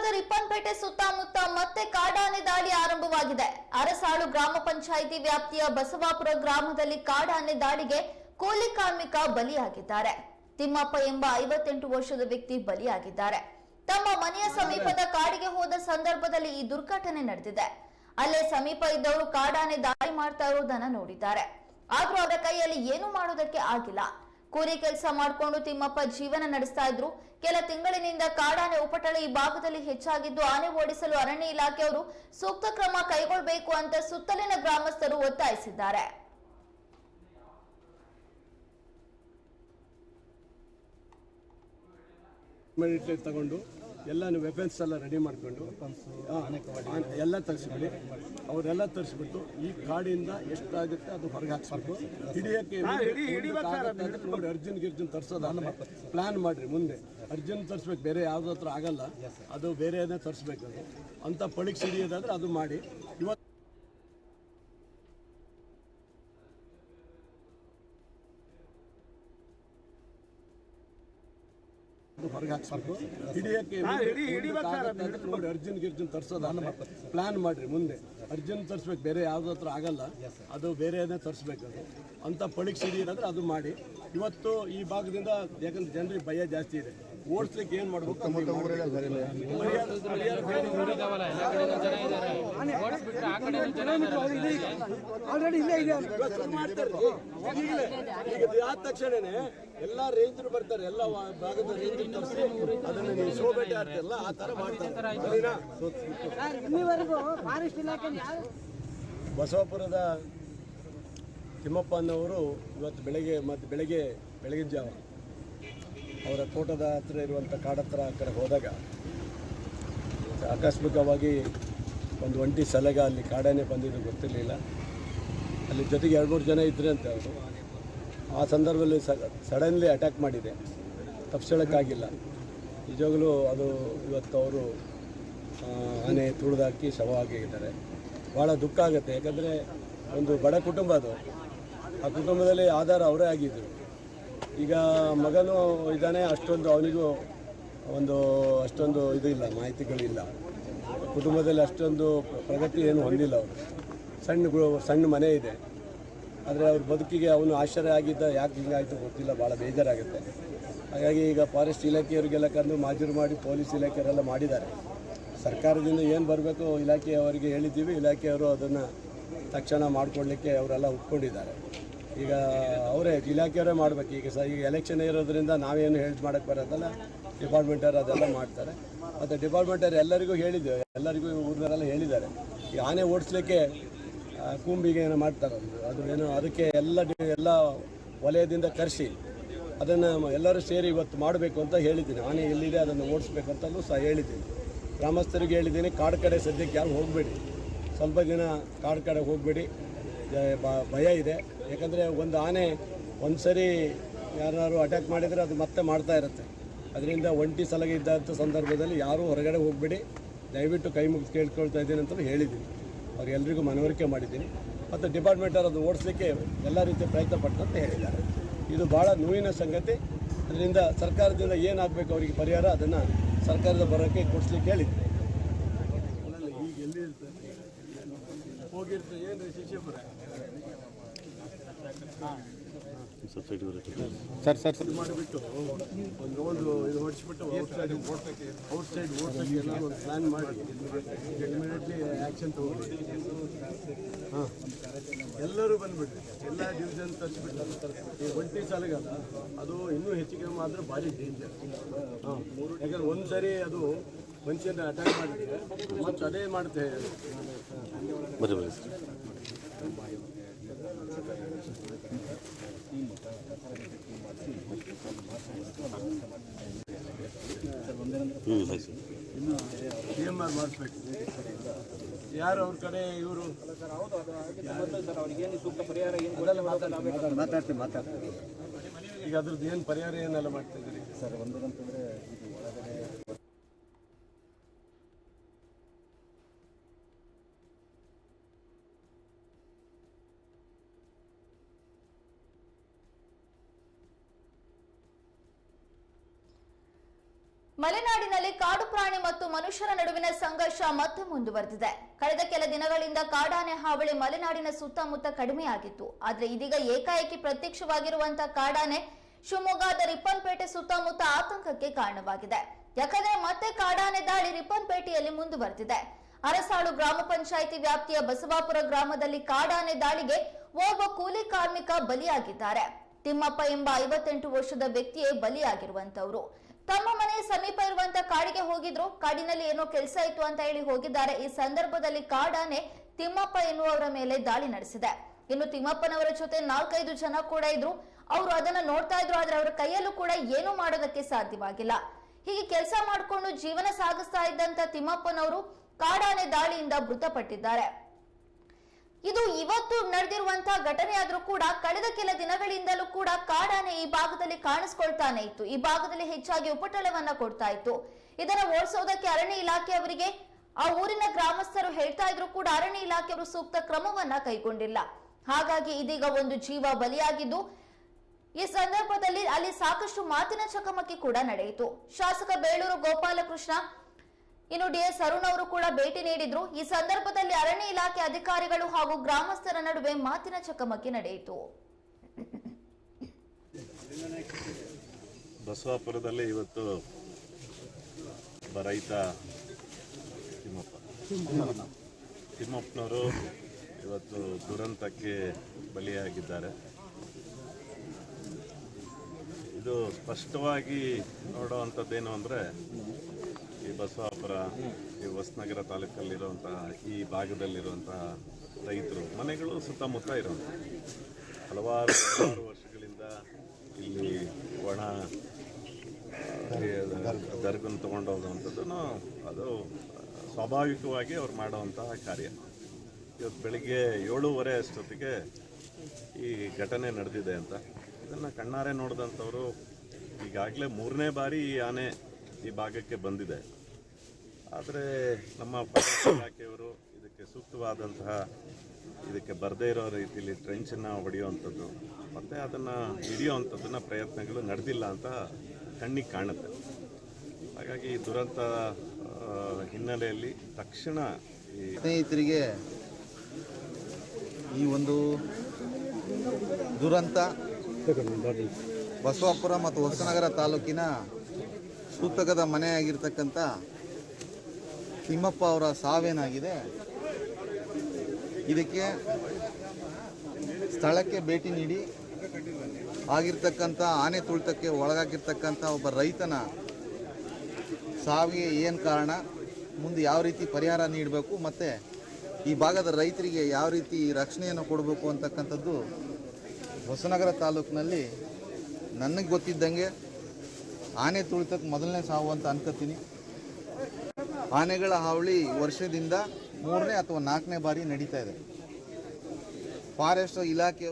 ಶಿವಮೊಗ್ಗದ ರಿಪ್ಪನ್ಪೇಟೆ ಸುತ್ತಮುತ್ತ ಮತ್ತೆ ಕಾಡಾನೆ ದಾಳಿ ಆರಂಭವಾಗಿದೆ. ಅರಸಾಳು ಗ್ರಾಮ ಪಂಚಾಯಿತಿ ವ್ಯಾಪ್ತಿಯ ಬಸವಾಪುರ ಗ್ರಾಮದಲ್ಲಿ ಕಾಡಾನೆ ದಾಳಿಗೆ ಕೂಲಿ ಕಾರ್ಮಿಕ ಬಲಿಯಾಗಿದ್ದಾರೆ. ತಿಮ್ಮಪ್ಪ ಎಂಬ ಐವತ್ತೆಂಟು ವರ್ಷದ ವ್ಯಕ್ತಿ ಬಲಿಯಾಗಿದ್ದಾರೆ. ತಮ್ಮ ಮನೆಯ ಸಮೀಪದ ಕಾಡಿಗೆ ಹೋದ ಸಂದರ್ಭದಲ್ಲಿ ಈ ದುರ್ಘಟನೆ ನಡೆದಿದೆ. ಅಲ್ಲೇ ಸಮೀಪ ಇದ್ದವರು ಕಾಡಾನೆ ದಾಳಿ ಮಾಡ್ತಾ ಇರೋದನ್ನ ನೋಡಿದ್ದಾರೆ. ಆದ್ರೂ ಅವರ ಕೈಯಲ್ಲಿ ಏನು ಮಾಡೋದಕ್ಕೆ ಆಗಿಲ್ಲ. ಕೂಲಿ ಕೆಲಸ ಮಾಡಿಕೊಂಡು ತಿಮ್ಮಪ್ಪ ಜೀವನ ನಡೆಸ್ತಾ ಇದ್ರು. ಕೆಲ ತಿಂಗಳಿನಿಂದ ಕಾಡಾನೆ ಉಪಟಳ ಈ ಭಾಗದಲ್ಲಿ ಹೆಚ್ಚಾಗಿದ್ದು ಆನೆ ಓಡಿಸಲು ಅರಣ್ಯ ಇಲಾಖೆಯವರು ಸೂಕ್ತ ಕ್ರಮ ಕೈಗೊಳ್ಳಬೇಕು ಅಂತ ಸುತ್ತಲಿನ ಗ್ರಾಮಸ್ಥರು ಒತ್ತಾಯಿಸಿದ್ದಾರೆ. ತಗೊಂಡು. ಎಲ್ಲ ವೆಪನ್ಸ್ ಎಲ್ಲ ರೆಡಿ ಮಾಡ್ಕೊಂಡು ಎಲ್ಲ ತರಿಸ್ಬಿಡಿ ಅವರೆಲ್ಲ ತರಿಸ್ಬಿಟ್ಟು ಈ ಕಾಡಿಂದ ಎಷ್ಟಾಗುತ್ತೆ ಅದು ಹೊರಗೆ ಹಾಕ್ಸ್ಬೇಕು ಹಿಡಿಯಕ್ಕೆ ನೋಡಿ ಅರ್ಜುನ್ ಗಿರ್ಜುನ್ ತರ್ಸೋದು ಪ್ಲಾನ್ ಮಾಡಿರಿ ಮುಂದೆ. ಅರ್ಜುನ್ ತರಿಸ್ಬೇಕು ಬೇರೆ ಯಾವುದತ್ರ ಆಗಲ್ಲ. ಅದು ಬೇರೆನೇ ತರಿಸ್ಬೇಕು ಅದು. ಅಂತ ಪಳಿಗೆ ಸಿಡಿಯೋದಾದ್ರೆ ಅದು ಮಾಡಿ. ಇವತ್ತು ಹೊರಗೆ ಹಾಕ್ಸ್ಬೇಕು ಹಿಡಿಯಕ್ಕೆ ನೋಡಿ ಅರ್ಜುನ್ ಗಿರ್ಜುನ್ ತರ್ಸೋದು ಪ್ಲಾನ್ ಮಾಡ್ರಿ ಮುಂದೆ. ಅರ್ಜುನ್ ತರಿಸ್ಬೇಕು ಬೇರೆ ಯಾವ್ದು ಹತ್ರ ಆಗಲ್ಲ. ಅದು ಬೇರೆನೇ ತರಿಸ್ಬೇಕು ಅದು. ಅಂತ ಪಳಿಗೆ ಸಿಡಿಯೋದಾದ್ರೆ ಅದು ಮಾಡಿ. ಇವತ್ತು ಈ ಭಾಗದಿಂದ ಯಾಕಂದ್ರೆ ಜನರಿಗೆ ಭಯ ಜಾಸ್ತಿ ಇದೆ. ಓಡಿಸ್ಲಿಕ್ಕೆ ಏನು ಮಾಡ್ಬೇಕು? ಆಲ್ರೆಡಿ ಇಲ್ಲೇ ಇದೆ. ಆದ ತಕ್ಷಣನೇ ಎಲ್ಲ ರೇಂಜರು ಬರ್ತಾರೆ ಎಲ್ಲ ಭಾಗದ ರೇಂಜ್ ತರಿಸಿ. ಅದನ್ನ ನೀವು ಶೋ ಬೇಟೆ ಆಡ್ತಿರಲ್ಲ ಆ ಮಾಡ್ತಾರೆ. ಬಸವಾಪುರದ ಸರ್ ಇಲ್ಲಿವರೆಗೂ ಫಾರೆಸ್ಟ್ ಇಲಾಖೆ ಯಾವ ಬಸವಪುರದ ತಿಮ್ಮಪ್ಪ ಅನ್ನೋರು ಇವತ್ತು ಬೆಳಗ್ಗೆ ಮತ್ತೆ ಬೆಳಗ್ಗೆ ಬೆಳಗಿನ ಜಾವ. ಅವರ ತೋಟದ ಹತ್ತಿರ ಇರುವಂಥ ಕಾಡತ್ರ ಆ ಕಡೆ ಹೋದಾಗ ಆಕಸ್ಮಿಕವಾಗಿ ಒಂದು ಒಂಟಿ ಸಲಗ ಅಲ್ಲಿ ಕಾಡಾನೆ ಬಂದಿದ್ದು ಗೊತ್ತಿರಲಿಲ್ಲ. ಅಲ್ಲಿ ಜೊತೆಗೆ ಎರಡು ಮೂರು ಜನ ಇದ್ರಂತೆ ಅವರು ಆ ಸಂದರ್ಭದಲ್ಲಿ ಸಡನ್ಲಿ ಅಟ್ಯಾಕ್ ಮಾಡಿದೆ. ತಪ್ಪಿಸೋಕ್ಕಾಗಿಲ್ಲ ನಿಜವಾಗಲೂ ಅದು ಇವತ್ತು ಅವರು ಆನೆ ತುಳಿದಾಕಿ ಶವ ಆಗಿದ್ದಾರೆ ಭಾಳ ದುಃಖ ಆಗುತ್ತೆ. ಯಾಕಂದರೆ ಒಂದು ಬಡ ಕುಟುಂಬ ಅದು. ಆ ಕುಟುಂಬದಲ್ಲಿ ಆಧಾರ ಅವರೇ ಆಗಿದ್ದರು ಈಗ ಮಗನು ಇದ್ದಾನೆ, ಅಷ್ಟೊಂದು ಅವನಿಗೂ ಒಂದು ಅಷ್ಟೊಂದು ಇದು ಇಲ್ಲ ಮಾಹಿತಿಗಳಿಲ್ಲ. ಕುಟುಂಬದಲ್ಲಿ ಅಷ್ಟೊಂದು ಪ್ರಗತಿ ಏನು ಹೊಂದಿಲ್ಲ ಅವರು. ಸಣ್ಣ ಸಣ್ಣ ಮನೆ ಇದೆ. ಆದರೆ ಅವ್ರ ಬದುಕಿಗೆ ಅವನು ಆಶ್ಚರ್ಯ ಆಗಿದ್ದ, ಯಾಕೆ ಹಿಂಗಾಯಿತು ಗೊತ್ತಿಲ್ಲ, ಭಾಳ ಬೇಜಾರಾಗುತ್ತೆ. ಹಾಗಾಗಿ ಈಗ ಫಾರೆಸ್ಟ್ ಇಲಾಖೆಯವರಿಗೆಲ್ಲ ಕರೆದು ಮಾಜೂರು ಮಾಡಿ ಪೊಲೀಸ್ ಇಲಾಖೆಯವರೆಲ್ಲ ಮಾಡಿದ್ದಾರೆ. ಸರ್ಕಾರದಿಂದ ಏನು ಬರಬೇಕು ಇಲಾಖೆಯವರಿಗೆ ಹೇಳಿದ್ದೀವಿ, ಇಲಾಖೆಯವರು ಅದನ್ನು ತಕ್ಷಣ ಮಾಡಿಕೊಡ್ಲಿಕ್ಕೆ ಅವರೆಲ್ಲ ಒಪ್ಕೊಂಡಿದ್ದಾರೆ. ಈಗ ಅವರೇ ಇಲಾಖೆಯವರೇ ಮಾಡಬೇಕು. ಈಗ ಸಹ ಈಗ ಎಲೆಕ್ಷನ್ ಇರೋದ್ರಿಂದ ನಾವೇನು ಹೇಳಿ ಮಾಡೋಕ್ಕೆ ಬರೋದಲ್ಲ ಡಿಪಾರ್ಟ್ಮೆಂಟವ್ರು ಅದೆಲ್ಲ ಮಾಡ್ತಾರೆ. ಮತ್ತು ಡಿಪಾರ್ಟ್ಮೆಂಟವ್ರು ಎಲ್ಲರಿಗೂ ಹೇಳಿದ್ದೇವೆ ಎಲ್ಲರಿಗೂ ಊರಿನವರೆಲ್ಲ ಹೇಳಿದ್ದಾರೆ. ಈ ಆನೆ ಓಡಿಸ್ಲಿಕ್ಕೆ ಕೂಂಬಿಗೆ ಏನೋ ಮಾಡ್ತಾರೆ ಅದು. ಏನೋ, ಅದಕ್ಕೆ ಎಲ್ಲ ಎಲ್ಲ ವಲಯದಿಂದ ಕರೆಸಿ ಅದನ್ನು ಎಲ್ಲರೂ ಸೇರಿ ಇವತ್ತು ಮಾಡಬೇಕು ಅಂತ ಹೇಳಿದ್ದೀನಿ. ಆನೆ ಎಲ್ಲಿದೆ ಅದನ್ನು ಓಡಿಸ್ಬೇಕಂತಲೂ ಸಹ ಹೇಳಿದ್ದೀನಿ. ಗ್ರಾಮಸ್ಥರಿಗೆ ಹೇಳಿದ್ದೀನಿ, ಕಾಡು ಕಡೆ ಸದ್ಯಕ್ಕೆ ಯಾರು ಹೋಗಬೇಡಿ. ಸ್ವಲ್ಪ ದಿನ ಕಾಡು ಕಡೆ ಹೋಗಬೇಡಿ. ಭಯ ಇದೆ. ಯಾಕಂದರೆ ಒಂದು ಆನೆ ಒಂದು ಸರಿ ಯಾರು ಅಟ್ಯಾಕ್ ಮಾಡಿದರೆ ಅದು ಮತ್ತೆ ಮಾಡ್ತಾ ಇರುತ್ತೆ. ಅದರಿಂದ ಒಂಟಿ ಸಲಗೆ ಇದ್ದಂಥ ಸಂದರ್ಭದಲ್ಲಿ ಯಾರೂ ಹೊರಗಡೆ ಹೋಗಬೇಡಿ. ದಯವಿಟ್ಟು ಕೈ ಮುಗಿದು ಕೇಳ್ಕೊಳ್ತಾ ಇದ್ದೀನಿ ಅಂತಲೂ ಹೇಳಿದ್ದೀನಿ. ಅವ್ರಿಗೆಲ್ರಿಗೂ ಮನವರಿಕೆ ಮಾಡಿದ್ದೀನಿ. ಮತ್ತು ಡಿಪಾರ್ಟ್ಮೆಂಟವ್ರು ಅದು ಓಡಿಸ್ಲಿಕ್ಕೆ ಎಲ್ಲ ರೀತಿಯ ಪ್ರಯತ್ನ ಪಟ್ಟಂತ ಹೇಳಿದ್ದಾರೆ. ಇದು ಭಾಳ ನೋವಿನ ಸಂಗತಿ. ಅದರಿಂದ ಸರ್ಕಾರದಿಂದ ಏನಾಗಬೇಕು ಅವರಿಗೆ ಪರಿಹಾರ, ಅದನ್ನು ಸರ್ಕಾರದ ಬರೋಕ್ಕೆ ಕೊಡಿಸ್ಲಿಕ್ಕೆ ಹೇಳಿದ್ದೆ ಈಗ ಎಲ್ಲಿ ಹೋಗಿರ್ತಾರೆ ಏನು ಶಿಷ್ಯಪುರ ಸರ್ ಸರ್ ಸರ್. ಮಾಡಿಬಿಟ್ಟು ಒಂದು ಇದು ಹೊಡಿಸ್ಬಿಟ್ಟು ಔಟ್ ಸೈಡ್ ಔಟ್ ಸೈಡ್ ಓಡ್ಸೋಕ್ಕೆ ಎಲ್ಲ ಒಂದು ಪ್ಲ್ಯಾನ್ ಮಾಡಿ ಇಮಿಡಿಯೇಟ್ಲಿ ಆ್ಯಕ್ಷನ್ ತೊಗೊಳ್ಳಿ ಹಾಂ ಎಲ್ಲರೂ ಬಂದ್ಬಿಟ್ರಿ. ಎಲ್ಲ ಡಿವಿಷನ್ ತರಿಸ್ಬಿಟ್ಟು ಈ ಒಂಟಿ ಸಾಲಿಗಲ್ಲ ಅದು ಇನ್ನೂ ಹೆಚ್ಚಿಗೆ ಮಾತ್ರ ಭಾರಿ ಡೇಂಜರ್ ಹಾಂ. ಯಾಕಂದ್ರೆ ಒಂದು ಸರಿ ಅದು ಮನುಷ್ಯನ ಅಟ್ಯಾಕ್ ಮಾಡಿದ್ರೆ ಮತ್ತು ಅದೇ ಮಾಡುತ್ತೆ ಬರೀ ಬರ್ರಿ ಮಾಡಿಸ್ಬೇಕು ಯಾರು ಅವ್ರ ಕಡೆ ಇವರು? ಮಾತಾಡ್ತೀವಿ ಮಾತಾಡ್ತೀವಿ ಈಗ ಅದ್ರದ್ದು ಏನು ಪರಿಹಾರ ಏನೆಲ್ಲ ಮಾಡ್ತಾ ಇದ್ದೀರಿ? ಸರ್ ಒಂದೇನಂತಂದ್ರೆ ಮಲೆನಾಡಿನಲ್ಲಿ ಕಾಡು ಪ್ರಾಣಿ ಮತ್ತು ಮನುಷ್ಯರ ನಡುವಿನ ಸಂಘರ್ಷ ಮತ್ತೆ ಮುಂದುವರೆದಿದೆ. ಕಳೆದ ಕೆಲ ದಿನಗಳಿಂದ ಕಾಡಾನೆ ಹಾವಳಿ ಮಲೆನಾಡಿನ ಸುತ್ತಮುತ್ತ ಕಡಿಮೆಯಾಗಿತ್ತು. ಆದ್ರೆ ಇದೀಗ ಏಕಾಏಕಿ ಪ್ರತ್ಯಕ್ಷವಾಗಿರುವಂತಹ ಕಾಡಾನೆ ಶಿವಮೊಗ್ಗದ ರಿಪ್ಪನ್ಪೇಟೆ ಸುತ್ತಮುತ್ತ ಆತಂಕಕ್ಕೆ ಕಾರಣವಾಗಿದೆ. ಯಾಕಂದ್ರೆ ಮತ್ತೆ ಕಾಡಾನೆ ದಾಳಿ ರಿಪ್ಪನ್ಪೇಟೆಯಲ್ಲಿ ಮುಂದುವರೆದಿದೆ. ಅರಸಾಳು ಗ್ರಾಮ ಪಂಚಾಯಿತಿ ವ್ಯಾಪ್ತಿಯ ಬಸವಾಪುರ ಗ್ರಾಮದಲ್ಲಿ ಕಾಡಾನೆ ದಾಳಿಗೆ ಓರ್ವ ಕೂಲಿ ಕಾರ್ಮಿಕ ಬಲಿಯಾಗಿದ್ದಾರೆ. ತಿಮ್ಮಪ್ಪ ಎಂಬ ಐವತ್ತೆಂಟು ವರ್ಷದ ವ್ಯಕ್ತಿಯೇ ಬಲಿಯಾಗಿರುವಂತವ್ರು. ತಮ್ಮ ಮನೆ ಸಮೀಪ ಇರುವಂತ ಕಾಡಿಗೆ ಹೋಗಿದ್ರು. ಕಾಡಿನಲ್ಲಿ ಏನೋ ಕೆಲಸ ಇತ್ತು ಅಂತ ಹೇಳಿ ಹೋಗಿದ್ದಾರೆ. ಈ ಸಂದರ್ಭದಲ್ಲಿ ಕಾಡಾನೆ ತಿಮ್ಮಪ್ಪ ಎನ್ನುವವರ ಮೇಲೆ ದಾಳಿ ನಡೆಸಿದೆ. ಇನ್ನು ತಿಮ್ಮಪ್ಪನವರ ಜೊತೆ ನಾಲ್ಕೈದು ಜನ ಕೂಡ ಇದ್ರು. ಅವರು ಅದನ್ನ ನೋಡ್ತಾ ಇದ್ರು, ಆದ್ರೆ ಅವರ ಕೈಯಲ್ಲೂ ಕೂಡ ಏನು ಮಾಡೋದಕ್ಕೆ ಸಾಧ್ಯವಾಗಿಲ್ಲ. ಹೀಗೆ ಕೆಲಸ ಮಾಡಿಕೊಂಡು ಜೀವನ ಸಾಗಿಸ್ತಾ ಇದ್ದಂತ ತಿಮ್ಮಪ್ಪನವರು ಕಾಡಾನೆ ದಾಳಿಯಿಂದ ಮೃತಪಟ್ಟಿದ್ದಾರೆ. ಇದು ಇವತ್ತು ನಡೆದಿರುವಂತಹ ಘಟನೆ ಆದ್ರೂ ಕೂಡ ಕಳೆದ ಕೆಲ ದಿನಗಳಿಂದಲೂ ಕೂಡ ಕಾಡಾನೆ ಈ ಭಾಗದಲ್ಲಿ ಕಾಣಿಸ್ಕೊಳ್ತಾನೆ ಇತ್ತು. ಈ ಭಾಗದಲ್ಲಿ ಹೆಚ್ಚಾಗಿ ಉಪಟಳವನ್ನ ಕೊಡ್ತಾ ಇತ್ತು. ಇದನ್ನ ಓಡಿಸೋದಕ್ಕೆ ಅರಣ್ಯ ಇಲಾಖೆಯವರಿಗೆ ಆ ಊರಿನ ಗ್ರಾಮಸ್ಥರು ಹೇಳ್ತಾ ಇದ್ರು ಕೂಡ ಅರಣ್ಯ ಇಲಾಖೆಯವರು ಸೂಕ್ತ ಕ್ರಮವನ್ನ ಕೈಗೊಂಡಿಲ್ಲ. ಹಾಗಾಗಿ ಇದೀಗ ಒಂದು ಜೀವ ಬಲಿಯಾಗಿದ್ದು, ಈ ಸಂದರ್ಭದಲ್ಲಿ ಅಲ್ಲಿ ಸಾಕಷ್ಟು ಮಾತಿನ ಚಕಮಕಿ ಕೂಡ ನಡೆಯಿತು. ಶಾಸಕ ಬೇಳೂರು ಗೋಪಾಲಕೃಷ್ಣ ಇನ್ನು ಡಿಎಸ್ ಅರುಣ್ ಅವರು ಕೂಡ ಭೇಟಿ ನೀಡಿದ್ರು. ಈ ಸಂದರ್ಭದಲ್ಲಿ ಅರಣ್ಯ ಇಲಾಖೆ ಅಧಿಕಾರಿಗಳು ಹಾಗೂ ಗ್ರಾಮಸ್ಥರ ನಡುವೆ ಮಾತಿನ ಚಕಮಕಿ ನಡೆಯಿತು. ಬಸವಾಪುರದಲ್ಲಿ ಇವತ್ತು ರೈತ ತಿಮ್ಮಪ್ಪ. ತಿಮ್ಮಪ್ಪನವರು ಇವತ್ತು ದುರಂತಕ್ಕೆ ಬಲಿಯಾಗಿದ್ದಾರೆ. ಇದು ಸ್ಪಷ್ಟವಾಗಿ ನೋಡುವಂಥದ್ದೇನು ಅಂದರೆ ಬಸವಾಪುರ, ಈ ಹೊಸನಗರ ತಾಲೂಕಲ್ಲಿರುವಂತಹ, ಈ ಭಾಗದಲ್ಲಿರುವಂತಹ ರೈತರು, ಮನೆಗಳು ಸುತ್ತಮುತ್ತ ಇರುವಂಥ ಹಲವಾರು ವರ್ಷಗಳಿಂದ ಇಲ್ಲಿ ಒಣ ದರ್ಗನ್ನು ತಗೊಂಡು ಹೋಗುವಂಥದ್ದನ್ನು ಅದು ಸ್ವಾಭಾವಿಕವಾಗಿ ಅವ್ರು ಮಾಡುವಂತಹ ಕಾರ್ಯ. ಇವತ್ತು ಬೆಳಿಗ್ಗೆ ಏಳೂವರೆ ಅಷ್ಟೊತ್ತಿಗೆ ಈ ಘಟನೆ ನಡೆದಿದೆ ಅಂತ. ಇದನ್ನು ಕಣ್ಣಾರೆ ನೋಡಿದಂಥವರು ಈಗಾಗಲೇ ಮೂರನೇ ಬಾರಿ ಈ ಆನೆ ಈ ಭಾಗಕ್ಕೆ ಬಂದಿದೆ. ಆದರೆ ನಮ್ಮ ಇಲಾಖೆಯವರು ಇದಕ್ಕೆ ಸೂಕ್ತವಾದಂತಹ ಇದಕ್ಕೆ ಬರದೇ ಇರೋ ರೀತಿಯಲ್ಲಿ ಟ್ರೆಂಚನ್ನು ಹೊಡೆಯುವಂಥದ್ದು, ಮತ್ತು ಅದನ್ನು ಹಿಡಿಯುವಂಥದ್ದನ್ನು ಪ್ರಯತ್ನಗಳು ನಡೆದಿಲ್ಲ ಅಂತ ಕಣ್ಣಿಗೆ ಕಾಣುತ್ತೆ. ಹಾಗಾಗಿ ಈ ದುರಂತ ಹಿನ್ನೆಲೆಯಲ್ಲಿ ತಕ್ಷಣ ಈ ಸ್ನೇಹಿತರಿಗೆ ಈ ಒಂದು ದುರಂತ ಬಸವಾಪುರ ಮತ್ತು ಹೊಸನಗರ ತಾಲೂಕಿನ ಸೂತಕದ ಮನೆಯಾಗಿರ್ತಕ್ಕಂಥ ತಿಮ್ಮಪ್ಪ ಅವರ ಸಾವೇನಾಗಿದೆ? ಇದಕ್ಕೆ ಸ್ಥಳಕ್ಕೆ ಭೇಟಿ ನೀಡಿ, ಆಗಿರ್ತಕ್ಕಂಥ ಆನೆ ತುಳಿತಕ್ಕೆ ಒಳಗಾಗಿರ್ತಕ್ಕಂಥ ಒಬ್ಬ ರೈತನ ಸಾವಿಗೆ ಏನು ಕಾರಣ? ಮುಂದೆ ಯಾವ ರೀತಿ ಪರಿಹಾರ ನೀಡಬೇಕು? ಮತ್ತು ಈ ಭಾಗದ ರೈತರಿಗೆ ಯಾವ ರೀತಿ ರಕ್ಷಣೆಯನ್ನು ಕೊಡಬೇಕು ಅಂತಕ್ಕಂಥದ್ದು ಹೊಸನಗರ ತಾಲೂಕಿನಲ್ಲಿ ನನಗೆ ಗೊತ್ತಿದ್ದಂಗೆ ಆನೆ ತುಳಿತಕ್ಕೆ ಮೊದಲನೇ ಸಾವು ಅಂತ ಅನ್ಕೋತೀನಿ. ಆನೆಗಳ ಹಾವಳಿ ವರ್ಷದಿಂದ ಮೂರನೇ ಅಥವಾ ನಾಲ್ಕನೇ ಬಾರಿ ನಡೀತಾ ಇದೆ. ಫಾರೆಸ್ಟ್ ಇಲಾಖೆ